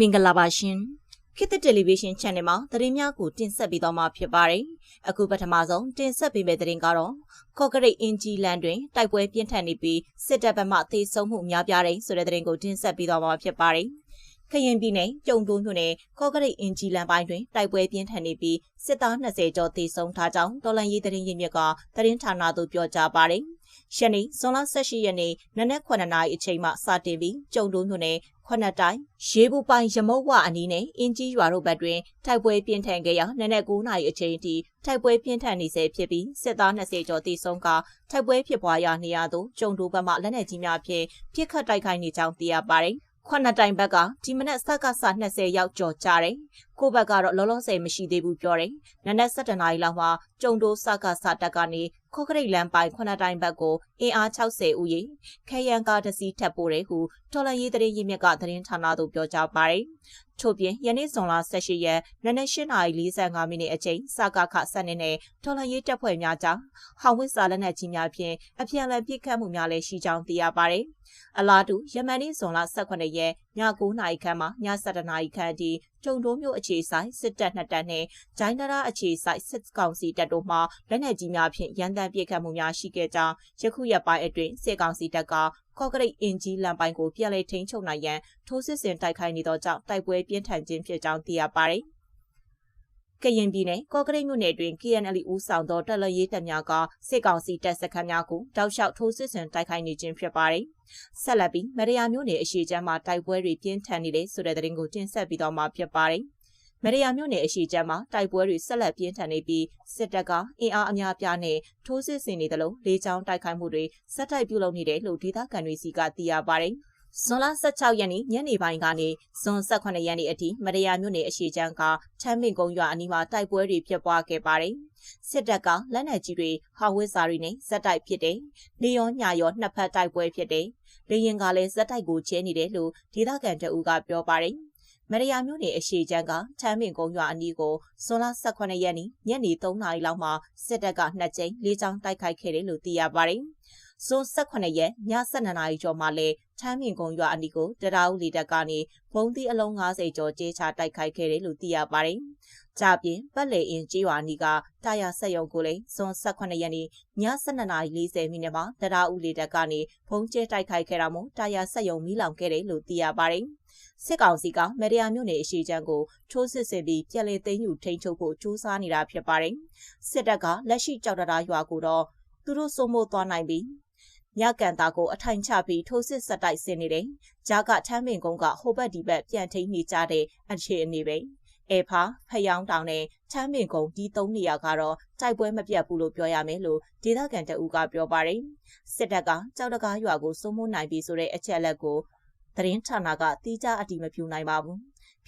မင်္ဂလာပါရှင်ခေတ်သစ်တယ်လီဗီရှင်း channel မှာသတင်းများကိုတင်ဆက်ပေးသွားမှာဖြစ်ပါတယ်အခုပထမဆုံးတင်ဆက်ပေးမယ့်သတင်းကတော့ကော့ကရိတ်အင်ဂျီလန်တွင်တိုက်ပွဲပြင်းထန်နေပြီးစစ်တပ်ဘက်မှသေဆုံးမှုများပြားတယ်ဆိုတဲ့သတင်းကိုတင်ဆက်ပေးသွားမှာဖြစ်ပါတယ်ခရင်ပြည်နယ်ကျုံတိုးမြို့နယ်ကော့ကရိတ်အင်ဂျီလန်ပိုင်းတွင်တိုက်ပွဲပြင်းထန်နေပြီးစစ်သား20ကျော်သေဆုံးထားကြောင်းတော်လန်ရေးသတင်းရင်းမြစ်ကသတင်းဌာနသို့ပြောကြားပါတယ်။ ရှနေ့ဇွန်လ18ရက်နေ့နနက်9နာရီအချိန်မှစတင်ပြီးကျုံတိုးမြို့နယ်ခွနတိုင်းရေဘူးပိုင်ရမုတ်ဝအနီးနဲ့အင်ကြီးရွာတို့ဘက်တွင်တိုက်ပွဲပြင်းထန်ခဲ့ရာနနက်9နာရီအချိန်ထိတိုက်ပွဲပြင်းထန်နေဆဲဖြစ်ပြီးစစ်သား20ကျော်သေဆုံးကတိုက်ပွဲဖြစ်ပွားရာနေရာသို့ကျုံတိုးဘက်မှလက်နက်ကြီးများဖြင့်ပြစ်ခတ်တိုက်ခိုက်နေကြောင်းသိရပါတယ် ခွနတိုင်ဘက်ကဒီမနက်စက်ကစ20ရောက်ကြော်ကြတယ်။ကိုဘက်ကတော့လောလောဆယ်မရှိသေးဘူးပြောတယ်။နနက်7နာရီလောက်မှာကျုံတိုးစကစတက်ကနေခေါကရိတ်လမ်းပိုင်းခွနတိုင်ဘက်ကိုအင်အား60ဦးရေခဲယံကားတစ်စီးထပ်ပို့တယ်ဟုတော်လန်ရေးသတင်းရင်းမြစ်ကသတင်းဌာနသို့ပြောကြားပါတယ်။ ထို့ပြင်ယနေ့ဇွန်လ18ရက်နနက်8:45မိနစ်အချိန်စကခစနစ်နဲ့တော်လန်ရေးတပ်ဖွဲ့များကြားဟောင်ဝစ်စာလက်နက်ကြီးများဖြင့်အပြန်အလှန်ပစ်ခတ်မှုများလည်းရှိကြောင်းသိရပါတယ်။အလားတူယမန်နေ့ဇွန်လ18ရက်ည9:00နာရီခန့်မှည7:00နာရီခန့်အထိကျုံတိုးမြို့အခြေဆိုင်စစ်တပ်နှစ်တပ်နဲ့ဂျိုင်းနာရာအခြေဆိုင်စစ်ကောင်စီတပ်တို့မှလက်နက်ကြီးများဖြင့်ရန်တမ်းပစ်ခတ်မှုများရှိခဲ့ကြောင်းယခုရက်ပိုင်းအတွင်းစစ်ကောင်စီတပ်ကကော့ကရိတ်အင်ဂျီလန်ပိုင်းကိုပြန်လည်ထိန်းချုပ်နိုင်ရန်ထိုးစစ်ဆင်တိုက်ခိုက်နေသောကြောင့်တိုက်ပွဲပြင်းထန်ခြင်းဖြစ်ကြောင်းသိရပါတယ်။ ကရင်ပြည်နယ်ကော့ကရိတ်မြို့နယ်တွင် KNL ဦးဆောင်သောတပ်လရေးတပ်များကစစ်ကောင်စီတပ်စခန်းများကိုတောက်လျှောက်ထိုးစစ်ဆင်တိုက်ခိုက်နေခြင်းဖြစ်ပါတယ်။ဆက်လက်ပြီးမရယာမြို့နယ်အရှိချမ်းမှာတိုက်ပွဲတွေပြင်းထန်နေတယ်ဆိုတဲ့သတင်းကိုတင်ဆက်ပြီးတော့မှာဖြစ်ပါတယ်။မရယာမြို့နယ်အရှိချမ်းမှာတိုက်ပွဲတွေဆက်လက်ပြင်းထန်နေပြီးစစ်တပ်ကအင်အားအများပြားနဲ့ထိုးစစ်ဆင်နေသလိုလေကြောင်းတိုက်ခိုက်မှုတွေဆက်တိုက်ပြုလုပ်နေတယ်လို့ဒေသခံတွေစီကသိရပါတယ်။ ဇွန်လ16ရက်နေ့ညနေပိုင်းကနေဇွန်18ရက်နေ့အထိမရယာမြို့နယ်အရှိချမ်းကချမ်းမင်ကုန်းရွာအနီးမှာတိုက်ပွဲတွေဖြစ်ပွားခဲ့ပါတယ်။စစ်တပ်ကလက်နက်ကြီးတွေဟောင်ဝစ်စာတွေနဲ့ဇက်တိုက်ဖြစ်တယ်။နေရောညရောနှစ်ဖက်တိုက်ပွဲဖြစ်တယ်။လေရင်ကလည်းဇက်တိုက်ကိုကျဲနေတယ်လို့ဒေသခံတအူကပြောပါတယ်။မရယာမြို့နယ်အရှိချမ်းကချမ်းမင်ကုန်းရွာအနီးကိုဇွန်လ18ရက်နေ့ညနေ3နာရီလောက်မှာစစ်တပ်ကနှစ်ကြိမ်လေးချောင်းတိုက်ခိုက်ခဲ့တယ်လို့သိရပါတယ်။ ဇွန်18ရက်ည7နာရီကျော်မှာလဲထမ်းမြင်ကုန်းရွာအနီးကိုတရားဦးလီတက်ကနေဘုံသီးအလုံး90ကျော်ကျေးချတိုက်ခိုက်ခဲ့တယ်လို့သိရပါတယ်။ကြပြင်ပတ်လေအင်ကျေးရွာအနီးကတာယာဆက်ရုံကိုလည်းဇွန်18ရက်နေ့ည7:40မိနစ်မှာတရားဦးလီတက်ကနေဘုံကျဲတိုက်ခိုက်ခဲ့တာမို့တာယာဆက်ရုံမိလောင်ခဲ့တယ်လို့သိရပါတယ်။စစ်ကောင်စီကမရယာမြို့နယ်အရှိချမ်းကိုထိုးစစ်ဆင်ပြီးပြည်လေသိမ်းယူထိန်းချုပ်ဖို့ကြိုးစားနေတာဖြစ်ပါတယ်။စစ်တပ်ကလက်ရှိကြောက်တရားရွာကိုတော့သူတို့စိုးမိုးသွားနိုင်ပြီး ညကန်တာကိုအထိုင်ချပြီးထိုးစစ်ဆက်တိုက်ဆင်နေတယ်။ဂျာကထမ်းပင်ကုန်းကဟိုဘက်ဒီဘက်ပြန်ထိန်နေကြတဲ့အခြေအနေပဲ။အေဖာဖယောင်းတောင်နဲ့ချမ်းပင်ကုန်းဒီသုံးနေရာကတော့တိုက်ပွဲမပြတ်ဘူးလို့ပြောရမယ်လို့ဒေသခံတအူးကပြောပါတယ်။စစ်တပ်ကကြောက်တကားရွာကိုစိုးမိုးနိုင်ပြီဆိုတဲ့အချက်အလက်ကိုသတင်းဌာနကတီးခြားအတိမပြုနိုင်ပါဘူး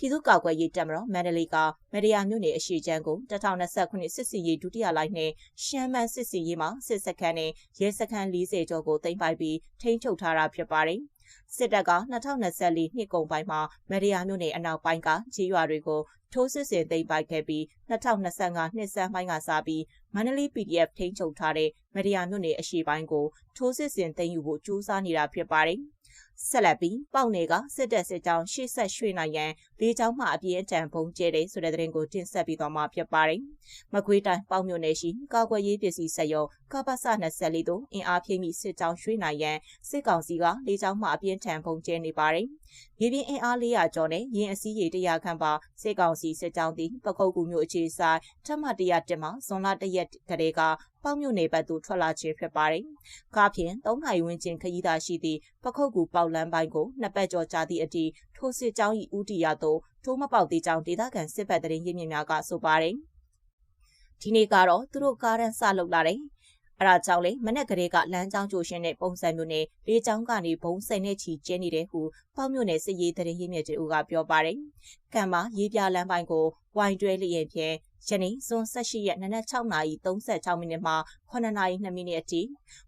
ပြည်သူ့ကာကွယ်ရေးတပ်မတော်မန္တလေးကမရယာမြို့နယ်အရှိချမ်းကို2029စစ်စီရေးဒုတိယလိုက်နဲ့ရှမ်းမန်းစစ်စီရေးမှာစစ်စခန်းနဲ့ရဲစခန်း40ကျော်ကိုတင်ပိုက်ပြီးထိန်းချုပ်ထားတာဖြစ်ပါတယ်။စစ်တပ်က2024နှစ်ကုန်ပိုင်းမှာမရယာမြို့နယ်အနောက်ပိုင်းကခြေရွာတွေကိုထိုးစစ်ဆင်သိမ်းပိုက်ခဲ့ပြီး2025နှစ်စန်းပိုင်းကစပြီးမန္တလေး PDF ထိန်းချုပ်ထားတဲ့မရယာမြို့နယ်အရှိပိုင်းကိုထိုးစစ်ဆင်သိမ်းယူဖို့ကြိုးစားနေတာဖြစ်ပါတယ်။ ဆက်လက်ပြီးပေါက်နယ်ကစစ်တပ်စစ်ကြောင်းရှေ့ဆက်ရွှေ့နိုင်ရန်လေးချောင်းမှအပြင်းအထန်ပုံကျဲတယ်ဆိုတဲ့သတင်းကိုတင်ဆက်ပြီးသွားမှာဖြစ်ပါတယ်။မကွေးတိုင်းပေါက်မြို့နယ်ရှိကာကွယ်ရေးပစ္စည်းစက်ရုံကပ္ပစ24တို့အင်အားဖြည့်မိစစ်ကြောင်းရွှေ့နိုင်ရန်စစ်ကောင်စီကလေးချောင်းမှအပြင်းထန်ပုံကျဲနေပါတယ်။ မြေပြင်အင်အား400ကျော်နဲ့ရင်အစည်းရေ100ခန့်ပါစစ်ကောင်စီစစ်ကြောင်းသည်ပကုတ်ကူမျိုးအခြေဆိုင်ထမ100တက်မှဇွန်လ1ရက်ကလေးကပေါက်မြို့နယ်ဘက်သို့ထွက်လာခြင်းဖြစ်ပါတယ်။ကားဖြင့်၃နိုင်ဝန်းကျင်ခရီးသာရှိသည့်ပခုတ်ကူပေါက်လမ်းပိုင်းကိုနှစ်ပတ်ကျော်ကြာသည့်အထိထိုစစ်ကြောင်း၏ဦးတီရသို့ထိုးမပေါက်သေးကြောင်းဒေသခံစစ်ဘက်တရင်ရင်းမြစ်များကဆိုပါတယ်။ဒီနေ့ကတော့သူတို့ကားရန်ဆလုပ်လာတယ်။ အဲဒါကြောင့်လေမနေ့ကလေးကလမ်းကြောင်းကြိုရှင်တဲ့ပုံစံမျိုးနဲ့လေးချောင်းကနေဘုံစိန်နဲ့ချီကျင်းနေတဲ့ဟုပေါ့မြို့နယ်စစ်ရေးတရင်ရင်းမြစ်တူကပြောပါတယ်။ကံမှာရေးပြလမ်းပိုင်းကိုဝိုင်တွဲလျင်ဖြင့် ယနေ့ဇွန်18ရက်နနက်6:36မိနစ်မှ9:02မိနစ်အထိ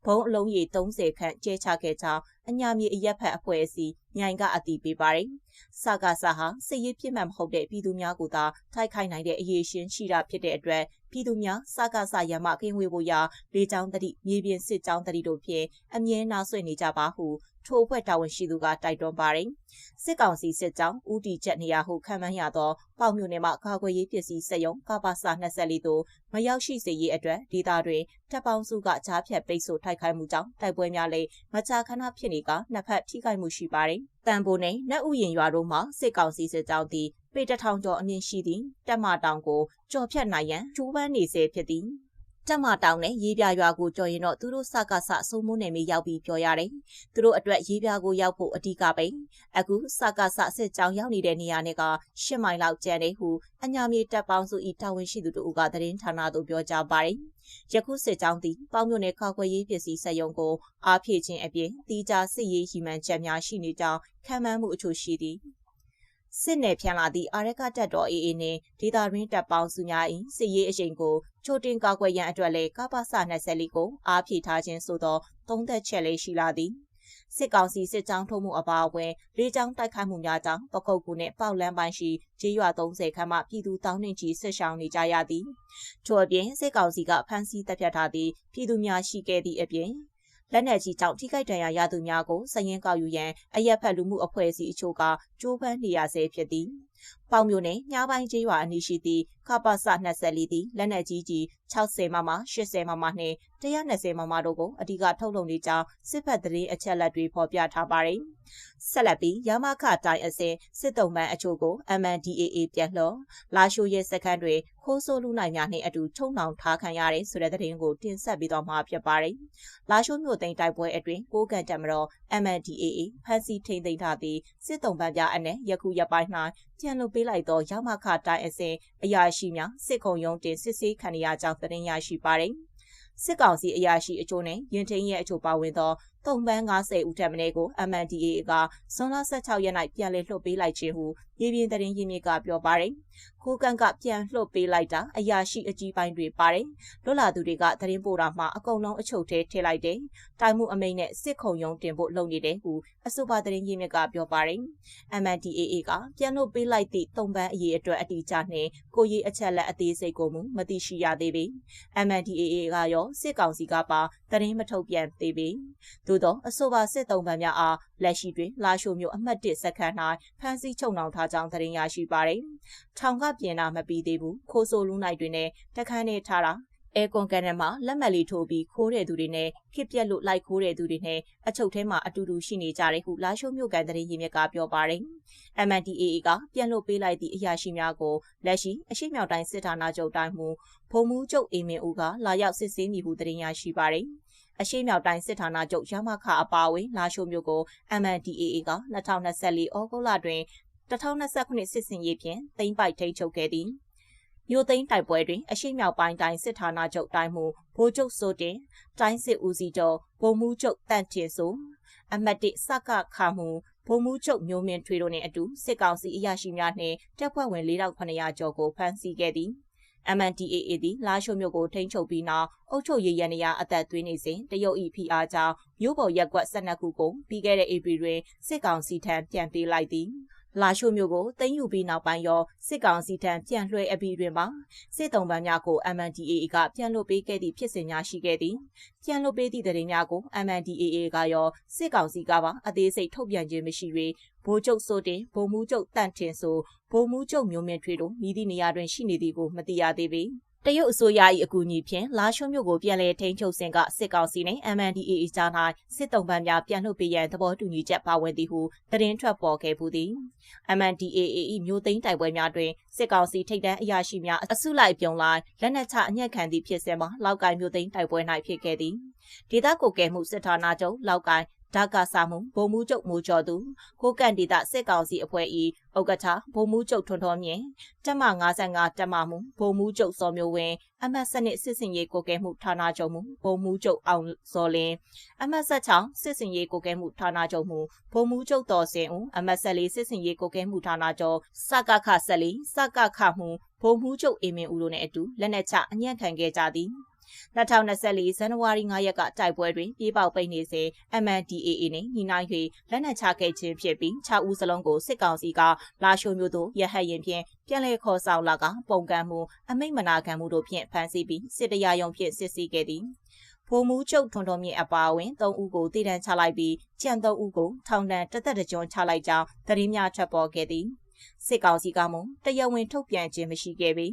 ဘုံအလုံးရေ30ခန့်ကျဲချခဲ့ကြောင်းအညာမြေအရက်ဖက်အဖွဲ့အစည်းမြိုင်ကအတည်ပြုပါတယ်။စကားဆာဟာစစ်ရေးပြစ်မှတ်မဟုတ်တဲ့ပြည်သူများကိုသာထိုက်ခိုက်နိုင်တဲ့အရေးရှင်ရှိတာဖြစ်တဲ့အတွက်ပြည်သူများစကားဆာရမကင်းဝေးဖို့ရာလေကြောင်းတတိမြေပြင်စစ်ကြောင်းတတိတို့ဖြင့်အမြဲနာဆွေနေကြပါဟု ထိုးအဖွဲ့တာဝန်ရှိသူကတိုက်တွန်းပါတယ်။စစ်ကောင်စီစစ်ကြောင်းဦးတီချက်နေရာဟုခံမှန်းရသောပေါင်မြို့နယ်မှာကာကွယ်ရေးပစ္စည်းစက်ရုံကပ္ပစ24သို့မရောက်ရှိစေရေးအတွက်ဒေသတွင်တပ်ပေါင်းစုကကြားဖြတ်ပိတ်ဆို့ထိုက်ခိုက်မှုကြောင့်တိုက်ပွဲများလည်းမကြာခဏဖြစ်နေကနှစ်ဖက်ထိခိုက်မှုရှိပါတယ်။တန်ပိုနဲ့နတ်ဥယင်ရွာတို့မှာစစ်ကောင်စီစစ်ကြောင်းသည်ပေတထောင်ကျော်အမြင့်ရှိသည့်တက်မတောင်ကိုကြော်ဖြတ်နိုင်ရန်ကျိုးပန်းနေစေဖြစ်သည် တက်မတောင်နဲ့ရေးပြရွာကိုကြော်ရင်တော့သူတို့စကစအစိုးမိုးနယ်မြေရောက်ပြီးပြောရတယ်။သူတို့အတွက်ရေးပြကိုရောက်ဖို့အဓိကပဲ။အခုစကစစစ်ကြောင်းရောက်နေတဲ့နေရာနဲ့က၈မိုင်လောက်ကျန်နေဟုအညာမြေတပ်ပေါင်းစုဤတာဝန်ရှိသူတို့ကသတင်းဌာနသို့ပြောကြားပါတယ်။ယခုစစ်ကြောင်းသည်ပေါင်းမြို့နယ်ခောက်ခွေရေးပစ္စည်းစက်ရုံကိုအားဖြည့်ခြင်းအပြင်တီးကြစစ်ရေးရည်မှန်းချက်များရှိနေကြောင်းခံမှန်းမှုအချို့ရှိသည်။ စစ်နယ်ဖြန့်လာသည့်အာရကတပ်တော် AA နှင့်ဒေတာရင်းတပ်ပေါင်းစုများ၏စစ်ရေးအရှိန်ကိုချိုတင်ကာကွယ်ရန်အတွက်လည်းကပ္ပစ24ကိုအားဖြည့်ထားခြင်းဆိုသောသုံးသက်ချက်လေးရှိလာသည်စစ်ကောင်စီစစ်ကြောင်းထုတ်မှုအပါအဝင်လေကြောင်းတိုက်ခိုက်မှုများကြောင့်ပကုတ်ကူနှင့်ပေါက်လန်းပိုင်းရှိကျေးရွာ30ခန့်မှပြည်သူတောင်းနှင့်ကြီးဆက်ရှောင်နေကြရသည်ထို့အပြင်စစ်ကောင်စီကဖမ်းဆီးတပ်ဖြတ်ထားသည့်ပြည်သူများရှိခဲ့သည့်အပြင် လက်နက်ကြီးကြောင့်ထိခိုက်ဒဏ်ရာရသူများကိုစရင်ကောက်ယူရန်အရက်ဖက်လူမှုအဖွဲ့အစည်းအချို့ကကြိုးပမ်းနေရဆဲဖြစ်သည်။ပေါင်မျိုးနဲ့ညပိုင်းကျေးရွာအနီးရှိသည့်ခပစ24သည်လက်နက်ကြီးကြီး60မမ80မမနှင့်120မမတို့ကိုအဓိကထုတ်လုပ်နေကြောင်းစစ်ဖက်သတင်းအချက်လက်တွေဖော်ပြထားပါတယ်။ဆက်လက်ပြီးရမခတိုင်းအစဉ်စစ်တုံးပန်းအချို့ကို MNDAA ပြန်လှော်လာရှိုရဲစခန်းတွေခိုးဆိုးလူနိုင်များနှင့်အတူထုံနှောင်ထားခံရတဲ့ဆိုတဲ့သတင်းကိုတင်ဆက်ပြီးတော့မှာဖြစ်ပါတယ်။လာရှိုမြို့သိမ်းတိုက်ပွဲအတွင်းကိုကန်တမတော် MNDAA ဖမ်းဆီးထိန်းသိမ်းထားသည့်စစ်တုံးပန်းပြအနက်ယခုရပိုင်း၌ပြန်လွှတ်ပေးလိုက်သောရမခတိုင်းအစဉ်အရာရှိများစစ်ခုံရုံးတင်စစ်ဆေးခံရကြောင်းသတင်းရရှိပါတယ်။စစ်ကောင်စီအရာရှိအချို့နဲ့ရင်ထင်းရဲ့အချို့ပါဝင်သော တုံပန်း90ဦးထက်မင်းကို MNDAA ကဇွန်လ16ရက်၌ပြန်လည်လွှတ်ပေးလိုက်ခြင်းဟုရေပြင်တရင်ရင်းမြစ်ကပြောပါတယ်။ကိုကန်ကပြန်လွှတ်ပေးလိုက်တာအရာရှိအကြီးပိုင်းတွေပါတယ်။လွတ်လာသူတွေကတရင်ပို့တာမှအကုန်လုံးအချုပ်ထဲထည့်လိုက်တယ်။တိုင်မှုအမိန်နဲ့စစ်ခုံရုံးတင်ဖို့လုပ်နေတယ်ဟုအဆိုပါတရင်ရင်းမြစ်ကပြောပါတယ်။ MNDAA ကပြန်လွှတ်ပေးလိုက်သည့်တုံပန်းအရေးအတွက်အတီးကျနှင့်ကိုရေးအချက်လက်အသေးစိတ်ကိုမူမသိရှိရသေးပေ။ MNDAA ကရောစစ်ကောင်စီကပါတရင်မထုတ်ပြန်သေးပေ။သို့သောအဆိုပါစစ်တုံးပန်းများအားလက်ရှိတွင်လာရှိုမျိုးအမှတ်၁စက္ကန့်၌ဖမ်းဆီးချုပ်နှောင်ထားကြောင်းသတင်းရရှိပါသည်။ထောင်ကပြင်တာမပြီးသေးဘူးခိုးဆိုလူနိုင်တွင်လည်းတခန်းနေထားတာအဲကွန်ကန်နယ်မှာလက်မှတ်လေးထိုးပြီးခိုးတဲ့သူတွေနဲ့ခစ်ပြက်လို့လိုက်ခိုးတဲ့သူတွေနဲ့အချုပ်ထဲမှာအတူတူရှိနေကြတယ်ဟုလာရှိုးမြို့ကန်တရင်ရင်မြက်ကပြောပါတယ်။ MNDAA ကပြန်လို့ပေးလိုက်သည့်အရာရှိများကိုလက်ရှိအရှိမြောက်တိုင်းစစ်ဌာနချုပ်တိုင်းမှုဖုံမှုချုပ်အေမင်ဦးကလာရောက်စစ်ဆေးမိဟုတင်ရရှိပါတယ်။ အရှိမြောက်တိုင်းစစ်ဌာနချုပ်ရမခအပါအဝင်လာရှိုမျိုးကို MNDAA က2024ဩဂုတ်လတွင်2029စစ်စင်ရေးဖြင့်သိမ်းပိုက်ထိန်းချုပ်ခဲ့သည်မြို့သိမ်းတိုက်ပွဲတွင်အရှိမြောက်ပိုင်းတိုင်းစစ်ဌာနချုပ်တိုင်းမှုဗိုလ်ချုပ်စိုးတင်တိုင်းစစ်ဦးစီးချုပ်ဗိုလ်မှူးချုပ်တန့်တင်ဆိုအမတ်တိစကခမှုဗိုလ်မှူးချုပ်မျိုးမင်းထွေတို့နှင့်အတူစစ်ကောင်စီအရာရှိများနှင့်တပ်ဖွဲ့ဝင်4900ကျော်ကိုဖမ်းဆီးခဲ့သည် MNDAA သည်လာရှိုမြို့ကိုထိန်းချုပ်ပြီးနောက်အုပ်ချုပ်ရေးရန်ရာအသက်သွင်းနေစဉ်တရုတ်ဤ PR ကြောင့်မြို့ပေါ်ရက်ကွက်12ခုကိုပြီးခဲ့တဲ့ဧပြီတွင်စစ်ကောင်စီထံပြန်ပေးလိုက်သည် လာရှိုမျိုးကိုတင်ယူပြီးနောက်ပိုင်းရောစစ်ကောင်စီထံပြန်လွှဲအပြီးတွင်ပါစစ်တုံးပန်းများကို MNDAA ကပြန်လွှတ်ပေးခဲ့သည့်ဖြစ်စဉ်များရှိခဲ့သည်ပြန်လွှတ်ပေးသည့်သတင်းများကို MNDAA ကရောစစ်ကောင်စီကပါအသေးစိတ်ထုတ်ပြန်ခြင်းမရှိ၍ဗိုလ်ချုပ်စိုးတင်ဗိုလ်မှူးချုပ်တန့်ထင်ဆိုဗိုလ်မှူးချုပ်မျိုးမင်းထွေတို့မိသည့်နေရာတွင်ရှိနေသည်ကိုမသိရသေးပေ တရုတ်အစိုးရ၏အကူအညီဖြင့်လာရှုံမြို့ကိုပြန်လည်ထိန်းချုပ်စဉ်ကစစ်ကောင်စီနှင့် MNDAA ကြား၌စစ်တုံးပန်းများပြန်လွှတ်ပေးရန်သဘောတူညီချက်ပါဝင်သည်ဟုသတင်းထွက်ပေါ်ခဲ့ပူသည် MNDAA ၏မြို့သိမ်းတိုက်ပွဲများတွင်စစ်ကောင်စီထိပ်တန်းအရာရှိများအစုလိုက်ပြုံလိုက်လက်နက်ချအညက်ခံသည့်ဖြစ်စဉ်မှာလောက်ကိုင်မြို့သိမ်းတိုက်ပွဲ၌ဖြစ်ခဲ့သည်ဒေသကိုကဲမှုစစ်ဌာနချုပ်လောက်ကိုင် ဒါကာစာမှုဗိုလ်မှူးချုပ်မိုးကျော်သူကိုကန့်ဒေသစစ်ကောင်စီအဖွဲ့၏ဥက္ကဋ္ဌဗိုလ်မှူးချုပ်ထွန်းထွန်းမြင့်တက်မ55တက်မမှုဗိုလ်မှူးချုပ်စောမျိုးဝင်းအမတ်စနစ်စစ်စင်ရေးကိုကဲမှုဌာနချုပ်မှုဗိုလ်မှူးချုပ်အောင်စောလင်းအမတ်ဆက်ချောင်းစစ်စင်ရေးကိုကဲမှုဌာနချုပ်မှုဗိုလ်မှူးချုပ်တော်စင်ဦးအမတ်ဆက်လေးစစ်စင်ရေးကိုကဲမှုဌာနချုပ်စကခဆက်လေးစကခမှုဗိုလ်မှူးချုပ်အေမင်ဦးတို့နဲ့အတူလက်နက်ချအညံ့ခံခဲ့ကြသည် 2024ဇန်နဝါရီ9ရက်ကတိုက်ပွဲတွင်ပြေးပေါက်ပိတ်နေစဉ် MNDAA နှင့်ညီနိုင်၍လက်နက်ချခဲ့ခြင်းဖြစ်ပြီး6ဦးစလုံးကိုစစ်ကောင်စီကလာရှိုမျိုးတို့ရဟတ်ရင်ဖြင့်ပြန်လည်ခေါ်ဆောင်လာကပုံကံမှုအမိတ်မနာခံမှုတို့ဖြင့်ဖမ်းဆီးပြီးစစ်တရားရုံးဖြင့်စစ်ဆေးခဲ့သည်ဗိုလ်မှူးချုပ်ထွန်းထွန်းမြင့်အပါအဝင်၃ဦးကိုတည်တံချလိုက်ပြီးကြံ၃ဦးကိုထောင်ဒဏ်တစ်သက်တစ်ကြွချလိုက်ကြောင်းသတင်းများထွက်ပေါ်ခဲ့သည်စစ်ကောင်စီကမှတရားဝင်ထုတ်ပြန်ခြင်းမရှိခဲ့ပေ